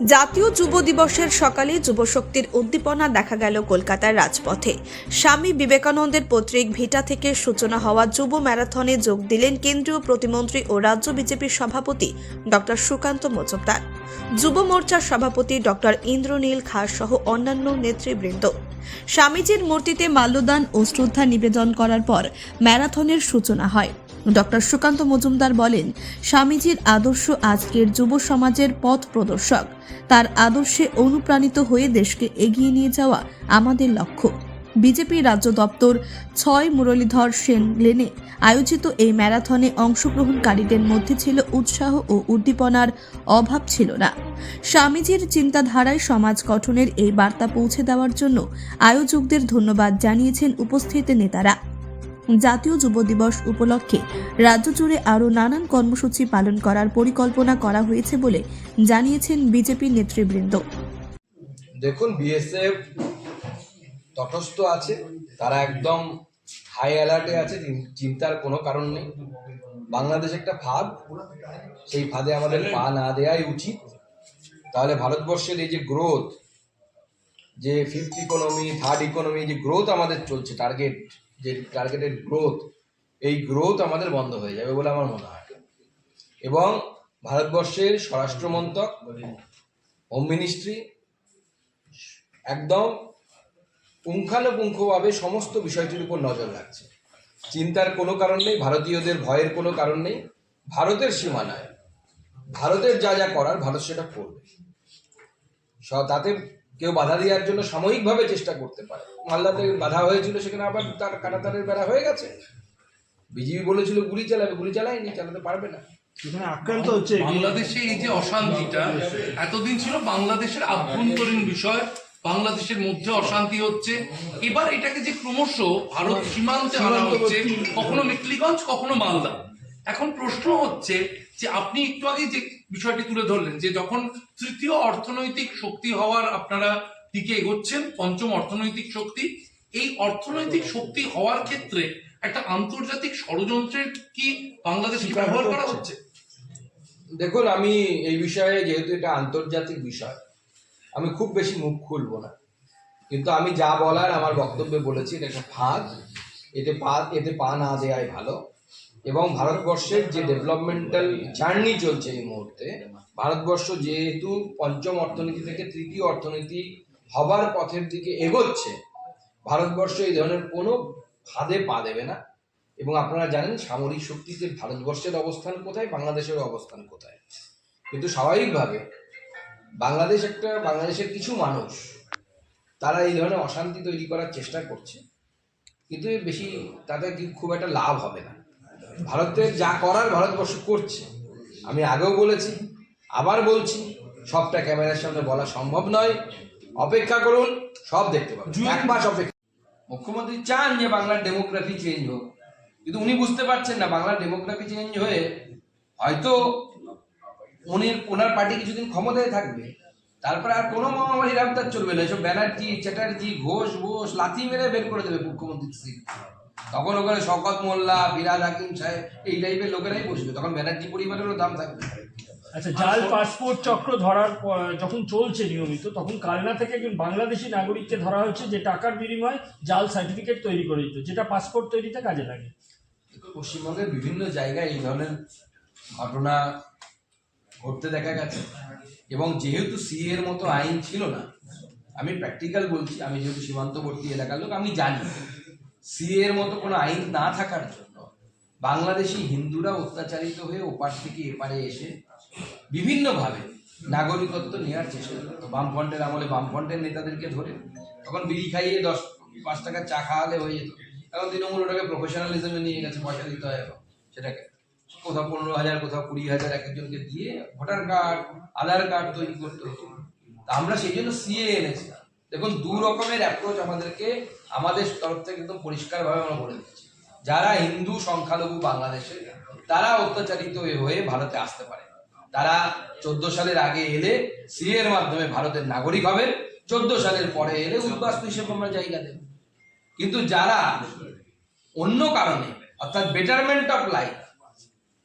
জাতীয় যুব দিবসের সকালে যুবশক্তির উদ্দীপনা দেখা গেল কলকাতার রাজপথে। স্বামী বিবেকানন্দের পৈতৃক ভিটা থেকে সূচনা হওয়া যুব ম্যারাথনে যোগ দিলেন কেন্দ্রীয় প্রতিমন্ত্রী ও রাজ্য বিজেপির সভাপতি ডক্টর সুকান্ত মজুমদার। যুব মোর্চার সভাপতি ডক্টর ইন্দ্রনীল খাস সহ অন্যান্য নেতৃবৃন্দ। স্বামীজির মূর্তিতে মাল্যদান ও শ্রদ্ধা নিবেদন করার পর ম্যারাথনের সূচনা হয়। ডক্টর সুকান্ত মজুমদার বলেন, স্বামীজির আদর্শ আজকের যুব সমাজের পথ প্রদর্শক। তার আদর্শে অনুপ্রাণিত হয়ে দেশকে এগিয়ে নিয়ে যাওয়া আমাদের লক্ষ্য। বিজেপি রাজ্য দপ্তর ছয় মুরলীধর সেন লেনে আয়োজিত এই ম্যারাথনে অংশগ্রহণকারীদের মধ্যে ছিল উৎসাহ ও উদ্দীপনার অভাব ছিল না। স্বামীজির চিন্তাধারায় সমাজ গঠনের এই বার্তা পৌঁছে দেওয়ার জন্য আয়োজকদের ধন্যবাদ জানিয়েছেন উপস্থিত নেতারা। জাতীয় যুব দিবস উপলক্ষে রাজ্য জুড়ে আরও নানান কর্মসূচি পালন করার পরিকল্পনা করা হয়েছে বলে জানিয়েছেন বিজেপি নেতৃবৃন্দ। দেখুন, বিএসএফ তটস্থ আছে, তারা একদম হাই অ্যালার্টে আছে চিন্তার কোনো কারণ নেই। বাংলাদেশ একটা ফাঁদ, সেই ফাঁদে আমাদের পা না দেওয়াই উচিত। তাহলে ভারতবর্ষের এই যে গ্রোথ যে ফিফথ ইকোনমি থার্ড ইকোনমি যে গ্রোথ আমাদের চলছে টার্গেট যে টার্গেটেড গ্রোথ এই গ্রোথ আমাদের বন্ধ হয়ে যাবে বলে আমার মনে হয়। এবং ভারতবর্ষের স্বরাষ্ট্র মন্ত্রক হোম মিনিস্ট্রি একদম পুঙ্খানুপুঙ্খভাবে সমস্ত বিষয়টির উপর নজর রাখছে। চিন্তার কোনো কারণ নেই, ভারতীয়দের ভয়ের কোনো কারণ নেই, ভারতের সীমানায়, ভারতের যা যা করার, ভারত সেটা করবে। তাতে কেউ বাধা দেওয়ার জন্য সাময়িকভাবে চেষ্টা করতে পারে। মালদাতে বাধা হয়েছিল সেখানে আবার তার কাটাতারের বেড়া হয়ে গেছে। বিজেপি বলেছিল গুলি চালাবে। গুলি চালায়নি চালাতে পারবে না। সেখানে আক্রান্ত হচ্ছে বাংলাদেশে এই যে অশান্তিটা এতদিন ছিল বাংলাদেশের আভ্যন্তরীণ বিষয় বাংলাদেশের মধ্যে অশান্তি হচ্ছে। এবার এটাকে যে ক্রমশ ভারত সীমান্তে আনা হচ্ছে কখনো মেকলিগঞ্জ কখনো মালদা। এখন প্রশ্ন হচ্ছে যে আপনি একটু আগে যে বিষয়টি তুলে ধরলেন যে যখন তৃতীয় অর্থনৈতিক শক্তি হওয়ার আপনারা দিকে এগোচ্ছেন পঞ্চম অর্থনৈতিক শক্তি এই অর্থনৈতিক শক্তি হওয়ার ক্ষেত্রে একটা আন্তর্জাতিক ষড়যন্ত্রের কি বাংলাদেশে ব্যবহার করা হচ্ছে? দেখুন আমি এই বিষয়ে যেহেতু এটা আন্তর্জাতিক বিষয় আমি খুব বেশি মুখ খুলবো না। কিন্তু আমি যা বলার আমার বক্তব্যে বলেছি এটা একটা ফাঁদ। এতে পা এতে পা না দেওয়াই ভালো। এবং ভারতবর্ষের যে ডেভেলপমেন্টাল জার্নি চলছে এই মুহূর্তে, ভারতবর্ষ যেহেতু পঞ্চম অর্থনীতি থেকে তৃতীয় অর্থনীতি হবার পথের দিকে এগোচ্ছে, ভারতবর্ষ এই ধরনের কোনো ফাঁদে পা দেবে না। এবং আপনারা জানেন সামরিক শক্তিতে ভারতবর্ষের অবস্থান কোথায় বাংলাদেশের অবস্থান কোথায়। কিন্তু স্বাভাবিকভাবে বাংলাদেশ একটা, বাংলাদেশের কিছু মানুষ, তারা এই ধরনের অশান্তি তৈরি করার চেষ্টা করছে। কিন্তু বেশি তাতে খুব একটা লাভ হবে না। ভারতের যা করার ভারতবর্ষ করছে। আমি আগেও বলেছি আবার বলছি সবটা ক্যামেরার সামনে বলা সম্ভব নয়। অপেক্ষা করুন সব দেখতে পাবেন। এক মাস অপেক্ষা মুখ্যমন্ত্রী চান যে বাংলার ডেমোগ্রাফি চেঞ্জ হোক। কিন্তু উনি বুঝতে পারছেন না বাংলার ডেমোগ্রাফি চেঞ্জ হয়ে হয়তো উনি ওনার পার্টি কিছুদিন ক্ষমতায় থাকবে। তারপরে আর কোনো মহামারী আবদার চলবে না। এসব ব্যানার্জি চ্যাটার্জি ঘোষ ঘোষ লাথি মেরে বের করে দেবে মুখ্যমন্ত্রী সিট তখন ওখানে শকত মোল্লা বিরাজ হাকিম সাহেব এই টাইপের লোকেরাই বসবে। তখন ব্যানার্জি পরিবারেরও দাম থাকবে। আচ্ছা জাল পাসপোর্ট চক্র ধরার পর- যখন চলছে নিয়মিত তখন কালনা থেকে একজন বাংলাদেশি নাগরিককে ধরা হচ্ছে যে টাকার বিনিময়ে জাল সার্টিফিকেট তৈরি করে দিত যেটা পাসপোর্ট তৈরিতে কাজে লাগে। পশ্চিমবঙ্গের বিভিন্ন জায়গায় এই ধরনের ঘটনা ঘটতে দেখা গেছে। এবং যেহেতু সি এর মতো আইন ছিল না আমি প্র্যাকটিক্যাল বলছি আমি যেহেতু সীমান্তবর্তী এলাকার লোক আমি জানি। সি এর মতো কোনো আইন না থাকার জন্য বাংলাদেশি হিন্দুরা অত্যাচারিত হয়ে ওপার থেকে এপারে এসে বিভিন্নভাবে নাগরিকত্ব নেওয়ার চেষ্টা করতো বামফ্রন্টের আমলে বামফ্রন্টের নেতাদেরকে ধরে তখন বিড়ি খাইয়ে দশ, পাঁচ টাকা চা খাওয়ালে হয়ে যেত। এখন তৃণমূল ওটাকে প্রফেশনালিজমে নিয়ে গেছে, পয়সা দিতে হয় এখন সেটাকে। কোথাও পনেরো হাজার, কোথাও কুড়ি হাজার এক একজনকে দিয়ে ভোটার কার্ড, আধার কার্ড তৈরি করতে হতো। আমরা সেই জন্য সিএ এনেছিলাম। দেখুন, দু রকমের অ্যাপ্রোচ আমাদেরকে আমাদের তরফ থেকে একদম পরিষ্কারভাবে আমরা বলে দিচ্ছি। যারা হিন্দু সংখ্যালঘু বাংলাদেশে তারা অত্যাচারিত হয়ে- ভারতে আসতে পারে। তারা চোদ্দ সালের আগে এলে সিএ এর মাধ্যমে ভারতের নাগরিক হবে চোদ্দ সালের পরে এলে উদ্বাস্তু হিসেবে আমরা জায়গা দেব। কিন্তু যারা অন্য কারণে, অর্থাৎ বেটারমেন্ট অফ লাইফ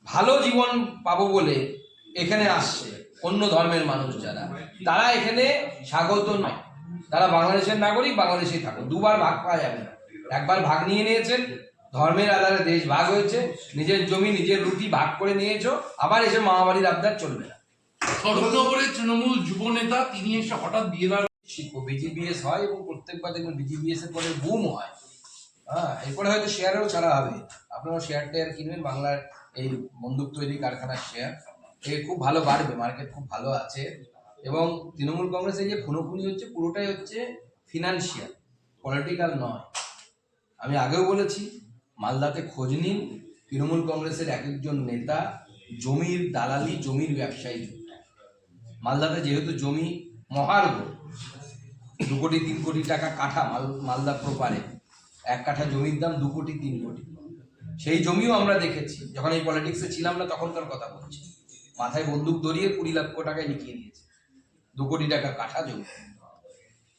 ভালো জীবন পাবো বলে এখানে আসছে অন্য ধর্মের মানুষ যারা, তারা এখানে স্বাগত নয়। তারা বাংলাদেশের নাগরিক বাংলাদেশেই থাকুন দুবার ভাগ পাওয়া যাবে না। একবার ভাগ নিয়ে নিয়েছেন ধর্মের আধারে দেশ ভাগ হয়েছে নিজের জমি নিজের রুটি ভাগ করে নিয়েছো আবার এসে মামাবাড়ির আবদার চলবে না। তৃণমূল যুব নেতা তিনি এসে হঠাৎ বিয়ে শিল্প বিজিবিএস হয় এবং প্রত্যেকবার দেখবেন বিজিবিএস এর পরে বুম হয়। হ্যাঁ এরপরে হয়তো শেয়ারেও ছাড়া হবে। আপনারা শেয়ার টেয়ার কিনবেন বাংলার এই বন্দুক তৈরি কারখানার শেয়ার এ খুব ভালো বাড়বে মার্কেট খুব ভালো আছে। এবং তৃণমূল কংগ্রেসে যে খুনোখুনি হচ্ছে, পুরোটাই হচ্ছে ফিনান্সিয়াল পলিটিক্যাল নয়। আমি আগেও বলেছি, মালদাতে খোঁজ নিন, তৃণমূল কংগ্রেসের এক একজন নেতা জমির দালালি, জমির ব্যবসায়ী মালদাতে যেহেতু জমি মহার্ঘ, দু কোটি, তিন কোটি টাকা কাঠা মাল, মালদা প্রপারে, এক কাঠা জমির দাম দু কোটি, তিন কোটি। সেই জমিও আমরা দেখেছি, যখন এই পলিটিক্সে ছিলাম না, তখনকার কথা বলছি। মাথায় বন্দুক ধরিয়ে কুড়ি লক্ষ টাকায় লিখিয়ে দিয়েছে। দু কোটি টাকা কাঠা জমি।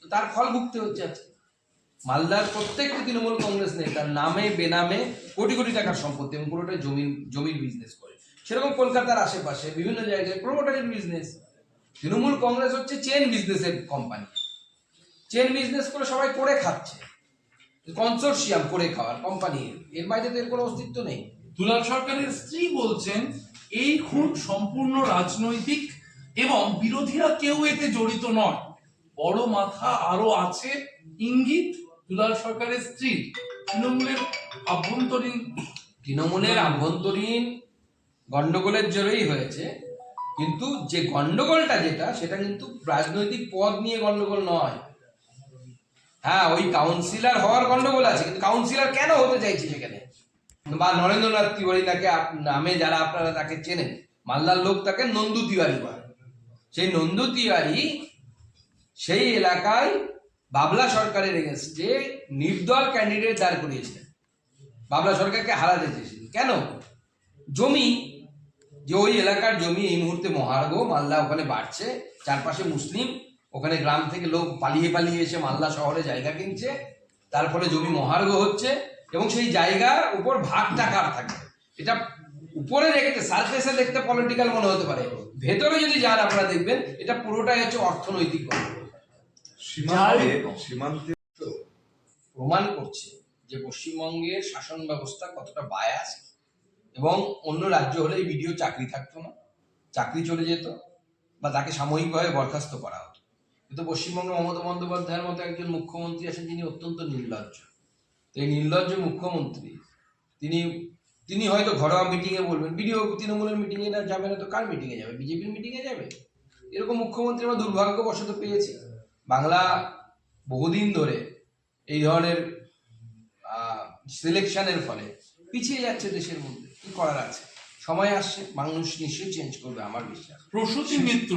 তার ফল ভুগতে হচ্ছে আজকে। মালদার প্রত্যেকটি তৃণমূল কংগ্রেস নেতার নামে, বেনামে কোটি কোটি টাকার সম্পত্তি এবং পুরোটাই জমির জমির বিজনেস করে। সেরকম কলকাতার আশেপাশে বিভিন্ন জায়গায় প্রমোটারের বিজনেস তৃণমূল কংগ্রেস হচ্ছে চেন বিজনেসের কোম্পানি চেন বিজনেস করে সবাই করে খাচ্ছে। কনসোর্সিয়াম করে খাওয়ার কোম্পানি এর বাইরে তো এর কোনো অস্তিত্ব নেই। দুলাল সরকারের স্ত্রী বলছেন, এই খুন সম্পূর্ণ রাজনৈতিক এবং বিরোধীরা কেউ এতে জড়িত নয়। বড় মাথা আরও আছে, ইঙ্গিত দুলাল সরকারের স্ত্রী তৃণমূলের আভ্যন্তরীণ তৃণমূলের আভ্যন্তরীণ গন্ডগোলের জোরেই হয়েছে। কিন্তু যে গন্ডগোলটা যেটা, সেটা কিন্তু রাজনৈতিক পদ নিয়ে গন্ডগোল নয়। হ্যাঁ ওই কাউন্সিলর হওয়ার গন্ডগোল আছে, কিন্তু কাউন্সিলর কেন হতে চাইছে সেখানে বা নরেন্দ্রনাথ তিওয়ারি তাকে নামে যারা আপনারা তাকে চেনেন, মালদার লোক তাকে নন্দু তিওয়ারি বলে। সেই নন্দু তিওয়ারি সেই এলাকায় বাবলা সরকারের এগেনস্টে নির্দল ক্যান্ডিডেট দাঁড় করিয়েছিলেন। বাবলা সরকারকে হারাতে চেয়েছিলেন কেন? জমি, যে ওই এলাকার জমি এই মুহূর্তে মহার্ঘ, মালদা ওখানে বাড়ছে, চারপাশে মুসলিম, ওখানে গ্রাম থেকে লোক পালিয়ে পালিয়ে এসে মালদা শহরে জায়গা কিনছে, তার ফলে জমি মহার্ঘ হচ্ছে এবং সেই জায়গার উপর ভাগ টাকার থাকে। এটা উপরে দেখতে সারফেসে দেখতে পলিটিক্যাল মনে হতে পারে। ভেতরে যদি যান আপনারা দেখবেন এটা পুরোটাই হচ্ছে অর্থনৈতিক। সীমান্তে প্রমাণ করছে যে পশ্চিমবঙ্গের শাসন ব্যবস্থা কতটা বায়াস এবং অন্য রাজ্য হলে এই ভিডিও চাকরি থাকতো না চাকরি চলে যেত বা তাকে সাময়িকভাবে বরখাস্ত করা হতো। কিন্তু পশ্চিমবঙ্গে মমতা বন্দ্যোপাধ্যায়ের মতো একজন মুখ্যমন্ত্রী আছেন যিনি অত্যন্ত নির্লজ্জ। তো এই নির্লজ্জ মুখ্যমন্ত্রী তিনি তিনি হয়তো ঘরোয়া মিটিংয়ে বলবেন বিডিও তৃণমূলের মিটিংয়ে না যাবে না তো কার মিটিংয়ে যাবে? বিজেপির মিটিংয়ে যাবে? এরকম মুখ্যমন্ত্রী আমরা দুর্ভাগ্যবশত পেয়েছি। বাংলা বহুদিন ধরে এই ধরনের সিলেকশনের ফলে পিছিয়ে যাচ্ছে দেশের মধ্যে। কি করার আছে? সময় আসছে মানুষ নিশ্চয়ই চেঞ্জ করবে আমার বিশ্বাস। প্রসূতি মৃত্যু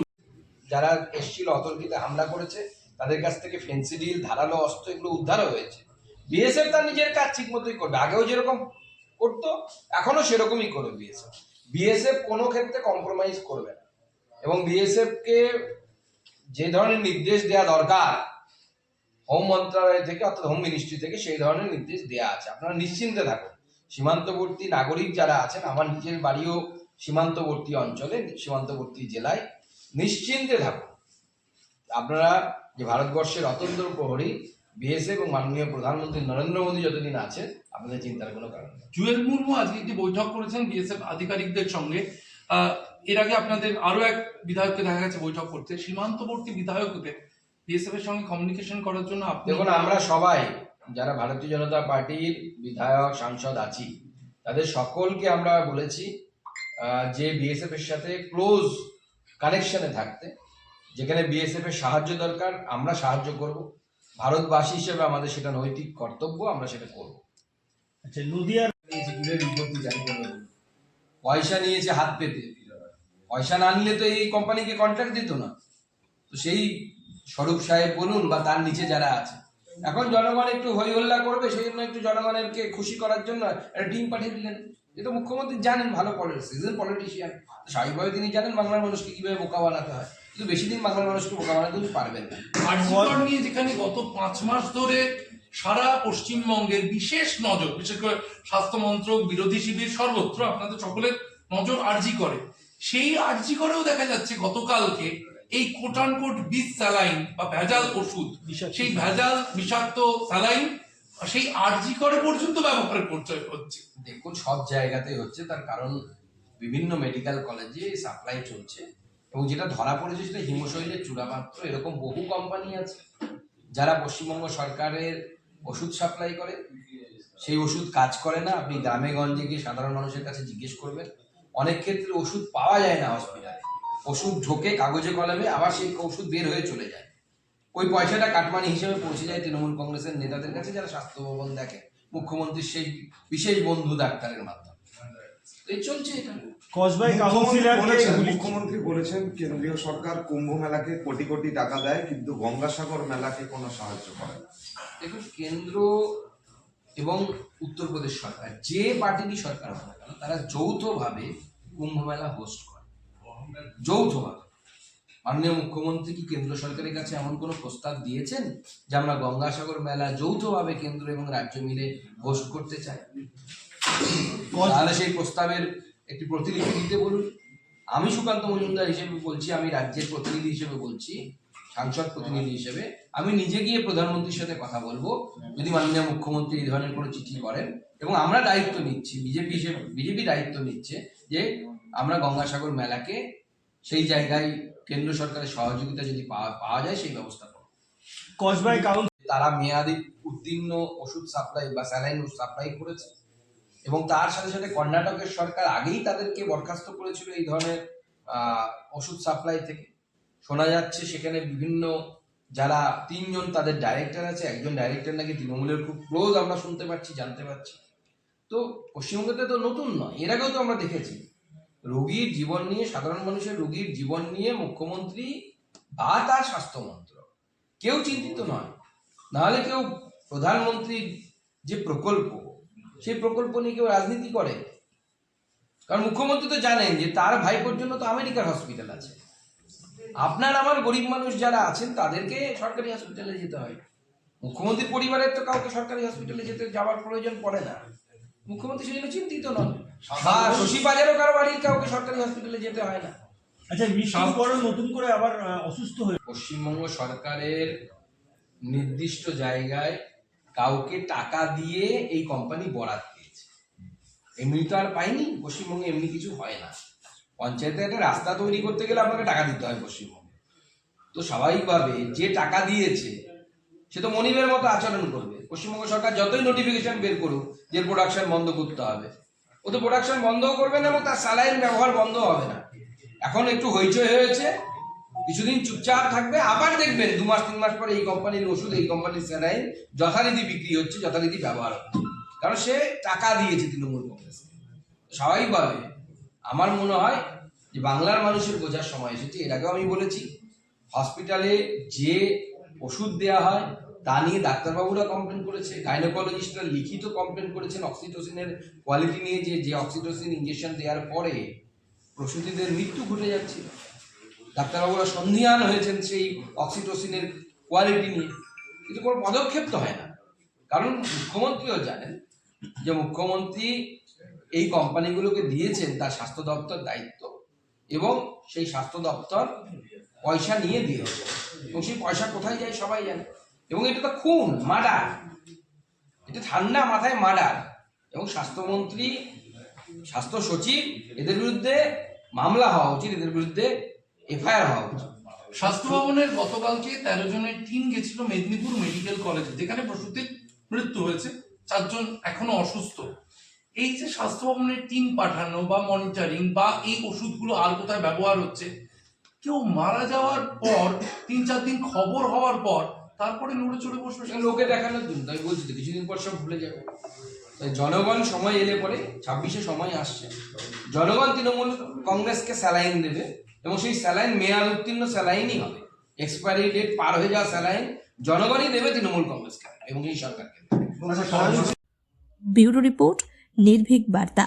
যারা এসছিল অতর্কিতে হামলা করেছে তাদের কাছ থেকে ফেন্সিডিল ধারালো অস্ত্র এগুলো উদ্ধারও হয়েছে। বিএসএফ তার নিজের কাজ ঠিক মতোই করবে। আগেও যেরকম করতো, এখনও সেরকমই করবে বিএসএফ বিএসএফ কোনো ক্ষেত্রে কম্প্রোমাইজ করবে না। এবং বিএসএফ কে যে ধরনের নির্দেশ দেওয়া দরকার হোম মন্ত্রণালয় থেকে, অর্থাৎ হোম মিনিস্ট্রি থেকে সেই ধরনের নির্দেশ দেওয়া আছে। আপনারা নিশ্চিন্তে থাকুন। সীমান্তবর্তী নাগরিক যারা আছেন, আমার নিজের বাড়িও সীমান্তবর্তী অঞ্চলে, সীমান্তবর্তী জেলায়, নিশ্চিন্তে থাকুন। আপনারা যে ভারতবর্ষের অতন্ত্র প্রহরী বিএসএফ এবং মাননীয় প্রধানমন্ত্রী নরেন্দ্র মোদী যতদিন আছেন আপনাদের চিন্তার কোনো কারণ নেই। জুয়েল মুর্মু আজকে একটি বৈঠক করেছেন বিএসএফ আধিকারিকদের সঙ্গে। এর আগে আপনাদের আরও এক বিধায়ককে দেখা গেছে বৈঠক করতে সীমান্তবর্তী বিধায়কদের বিএসএফ এর সঙ্গে কমিউনিকেশন করার জন্য দেখুন আমরা সবাই যারা ভারতীয় জনতা পার্টির বিধায়ক সাংসদ আছি তাদের সকলকে আমরা বলেছি যে বিএসএফ এর সাথে ক্লোজ কানেকশনে থাকতে যেখানে বিএসএফ এর সাহায্য দরকার আমরা সাহায্য করব। ভারতবাসী হিসেবে আমাদের সেটা নৈতিক কর্তব্য আমরা সেটা করব। আচ্ছা নদিয়ার পয়সা নিয়েছে হাত পেতে। পয়সা না নিলে তো এই কোম্পানিকে কন্ট্রাক্ট দিত না। তো সেই স্বরূপ সাহেব বলুন বা তার নিচে যারা আছে এখন জনগণ একটু হই হল্লা করবে সেই জন্য একটু জনগণেরকে খুশি করার জন্য একটা টিম পাঠিয়ে দিলেন। এটা মুখ্যমন্ত্রী জানেন ভালো সিজন পলিটিশিয়ান স্বাভাবিকভাবে তিনি জানেন বাংলার মানুষকে কীভাবে বোকা বানাতে হয়। কিন্তু বেশি দিন বাংলার মানুষকে বোকা বানাতে পারবেন না। নিয়ে যেখানে গত পাঁচ মাস ধরে সারা পশ্চিমবঙ্গের বিশেষ নজর বিশেষ করে স্বাস্থ্যমন্ত্রক বিরোধী শিবির সর্বত্র আপনাদের সকলের নজর আর্জি করে সেই আর্জি করেও দেখা যাচ্ছে গতকালকে এই কোটান কোট বিষ স্যালাইন বা ভেজাল ওষুধ বিষাক্ত। সেই ভেজাল বিষাক্ত স্যালাইন সেই আর্জি করে পর্যন্ত ব্যবহার করতে হচ্ছে। দেখুন সব জায়গাতেই হচ্ছে তার কারণ বিভিন্ন মেডিকেল কলেজে সাপ্লাই চলছে। এবং যেটা ধরা পড়েছে সেটা হিমশৈলের চূড়ামাত্র। এরকম বহু কোম্পানি আছে, যারা পশ্চিমবঙ্গ সরকারের ওষুধ সাপ্লাই করে। সেই ওষুধ কাজ করে না। আপনি গ্রামে, গঞ্জে গিয়ে সাধারণ মানুষের কাছে জিজ্ঞেস করবেন। অনেক ক্ষেত্রে ওষুধ পাওয়া যায় না হসপিটালে ওষুধ ঢোকে, কাগজে কলমে, আবার সেই ওষুধ বের হয়ে চলে যায়। ওই পয়সাটা কাটমানি হিসেবে পৌঁছে যায় তৃণমূল কংগ্রেসের নেতাদের কাছে, যারা স্বাস্থ্য ভবন দেখে। মুখ্যমন্ত্রীর সেই বিশেষ বন্ধু ডাক্তারের মাধ্যমে। এই চলছে এটা। কসবাই কাউন্সিলরকে মুখ্যমন্ত্রী বলেছেন কেন্দ্রীয় সরকার কুম্ভ মেলাকে কোটি কোটি টাকা দেয় কিন্তু গঙ্গাসাগর মেলাকে কোনো সাহায্য করে না। দেখুন কেন্দ্র এবং উত্তরপ্রদেশ সরকার যে পার্টিরই সরকার হোক না কেন তারা যৌথভাবে কুম্ভ মেলা হোস্ট করে। যৌথভাবে। মাননীয় মুখ্যমন্ত্রী কি কেন্দ্র সরকারের কাছে এমন কোনো প্রস্তাব দিয়েছেন যে আমরা গঙ্গাসাগর মেলা যৌথভাবে কেন্দ্র এবং রাজ্য মিলে হোস্ট করতে চাই? তাহলে সেই প্রস্তাবের একটি প্রতিলিপি দিতে বলুন। আমি সুকান্ত মজুমদার হিসেবে বলছি আমি রাজ্যের প্রতিনিধি হিসেবে বলছি সাংসদ প্রতিনিধি হিসেবে। আমি নিজে গিয়ে প্রধানমন্ত্রীর সাথে কথা বলব যদি মাননীয় মুখ্যমন্ত্রী এই ধরনের কোনো চিঠি করেন। এবং আমরা দায়িত্ব নিচ্ছি বিজেপি হিসেবে বিজেপি দায়িত্ব নিচ্ছে যে আমরা গঙ্গাসাগর মেলাকে সেই জায়গায় কেন্দ্র সরকারের সহযোগিতা যদি পাওয়া যায় সেই ব্যবস্থা করব। কসবাই কাউন্সিল তারা মেয়াদি উত্তীর্ণ ওষুধ সাপ্লাই বা স্যালাইন সাপ্লাই করেছে। এবং তার সাথে সাথে কর্ণাটকের সরকার আগেই তাদেরকে বরখাস্ত করেছিল এই ধরনের ওষুধ সাপ্লাই থেকে। শোনা যাচ্ছে সেখানে বিভিন্ন, যারা তিনজন তাদের ডাইরেক্টর আছে, একজন ডাইরেক্টর নাকি তৃণমূলের খুব ক্লোজ আমরা শুনতে পাচ্ছি, জানতে পারছি তো পশ্চিমবঙ্গতে তো নতুন নয়, এর আগেও তো আমরা দেখেছি। রোগীর জীবন নিয়ে, সাধারণ মানুষের রোগীর জীবন নিয়ে মুখ্যমন্ত্রী বা তার স্বাস্থ্যমন্ত্রক কেউ চিন্তিত নয়। নাহলে কেউ প্রধানমন্ত্রীর যে প্রকল্প সেই প্রকল্প নিয়ে কেউ রাজনীতি করে? কারণ মুখ্যমন্ত্রী তো জানেন যে তার ভাইপোর জন্য তো আমেরিকার হসপিটাল আছে। আপনার আমার গরিব মানুষ যারা আছেন তাদেরকে সরকারি হসপিটালে যেতে হয়। মুখ্যমন্ত্রীর পরিবারের তো কাউকে সরকারি হসপিটালে যেতে যাওয়ার প্রয়োজন পড়ে না। মুখ্যমন্ত্রী সেই জন্য চিন্তিত নন। বা শশী বাজারও কারও বাড়ির কাউকে সরকারি হসপিটালে যেতে হয় না। আচ্ছা নতুন করে আবার অসুস্থ হয়ে পশ্চিমবঙ্গ সরকারের নির্দিষ্ট জায়গায় কাউকে টাকা দিয়ে এই কোম্পানি বরাদ পেয়েছে এমনি তো আর পাইনি, পশ্চিমবঙ্গে এমনি কিছু হয় না। পঞ্চায়েতে একটা রাস্তা তৈরি করতে গেলে আপনাকে টাকা দিতে হয় পশ্চিমবঙ্গে। তো স্বাভাবিকভাবে যে টাকা দিয়েছে, সে তো মনিবের মতো আচরণ করবে। পশ্চিমবঙ্গ সরকার যতই নোটিফিকেশন বের করুক যে প্রোডাকশন বন্ধ করতে হবে, ও তো প্রোডাকশন বন্ধও করবে না এবং তার স্যালাইন ব্যবহার বন্ধ হবে না। এখন একটু হইচই হয়েছে কিছুদিন চুপচাপ থাকবে, আবার দেখবেন দু মাস, তিন মাস পরে এই কোম্পানির ওষুধ, এই কোম্পানির স্যালাইন যথারীতি বিক্রি হচ্ছে, যথারীতি ব্যবহার হচ্ছে। কারণ সে টাকা দিয়েছে তৃণমূল কংগ্রেসকে স্বাভাবিকভাবে আমার মনে হয় যে বাংলার মানুষের বোঝার সময় এসেছে, এর আগেও আমি বলেছি, হসপিটালে যে ওষুধ দেওয়া হয়, তা নিয়ে ডাক্তারবাবুরা কমপ্লেন করেছে গাইনোকোলজিস্টরা লিখিত কমপ্লেন করেছেন অক্সিটোসিনের কোয়ালিটি নিয়ে যে যে অক্সিটোসিন ইঞ্জেকশন দেওয়ার পরে প্রসূতিদের মৃত্যু ঘটে যাচ্ছিল ডাক্তারবাবুরা সন্ধিহান হয়েছেন সেই অক্সিটোসিনের কোয়ালিটি নিয়ে। কিন্তু কোনো পদক্ষেপ তো হয় না। কারণ মুখ্যমন্ত্রীও জানেন যে মুখ্যমন্ত্রী এই কোম্পানিগুলোকে দিয়েছেন, তার স্বাস্থ্য দপ্তর দায়িত্ব এবং সেই স্বাস্থ্য দপ্তর পয়সা নিয়ে দিয়েছে। এবং সেই পয়সা কোথায় যায় সবাই জানে। এবং এটা তো খুন, মার্ডার। এটা ঠান্ডা মাথায় মার্ডার। এবং স্বাস্থ্যমন্ত্রী, স্বাস্থ্য সচিব, এদের বিরুদ্ধে মামলা হওয়া উচিত, এদের বিরুদ্ধে এফআইআর হওয়া উচিত স্বাস্থ্য ভবনের গতকালকে তেরো জনের টিম গেছিল মেদিনীপুর মেডিকেল কলেজে যেখানে প্রসূতির মৃত্যু হয়েছে। চারজন এখনও অসুস্থ। এই যে স্বাস্থ্য ভবনের টিম পাঠানো বা মনিটরিং বা এই ওষুধগুলো আর কোথায় ব্যবহার হচ্ছে কেউ মারা যাওয়ার পর তিন চার দিন খবর হওয়ার পর তারপরে নড়ে চড়ে বসবে। লোকে দেখানোর জন্য তাই বলছি তো কিছুদিন পর সব ভুলে যাবে। তাই জনগণ সময় এলে পরে ছাব্বিশে সময় আসছে। জনগণ তৃণমূল কংগ্রেসকে স্যালাইন দেবে। এবং সেই স্যালাইন মেয়াদ উত্তীর্ণ স্যালাইনই হবে এক্সপায়ারি ডেট পার হয়ে যাওয়া স্যালাইন জনগণই দেবে তৃণমূল কংগ্রেসকে এবং এই সরকারকে। ব্যুরো রিপোর্ট, নির্ভীক বার্তা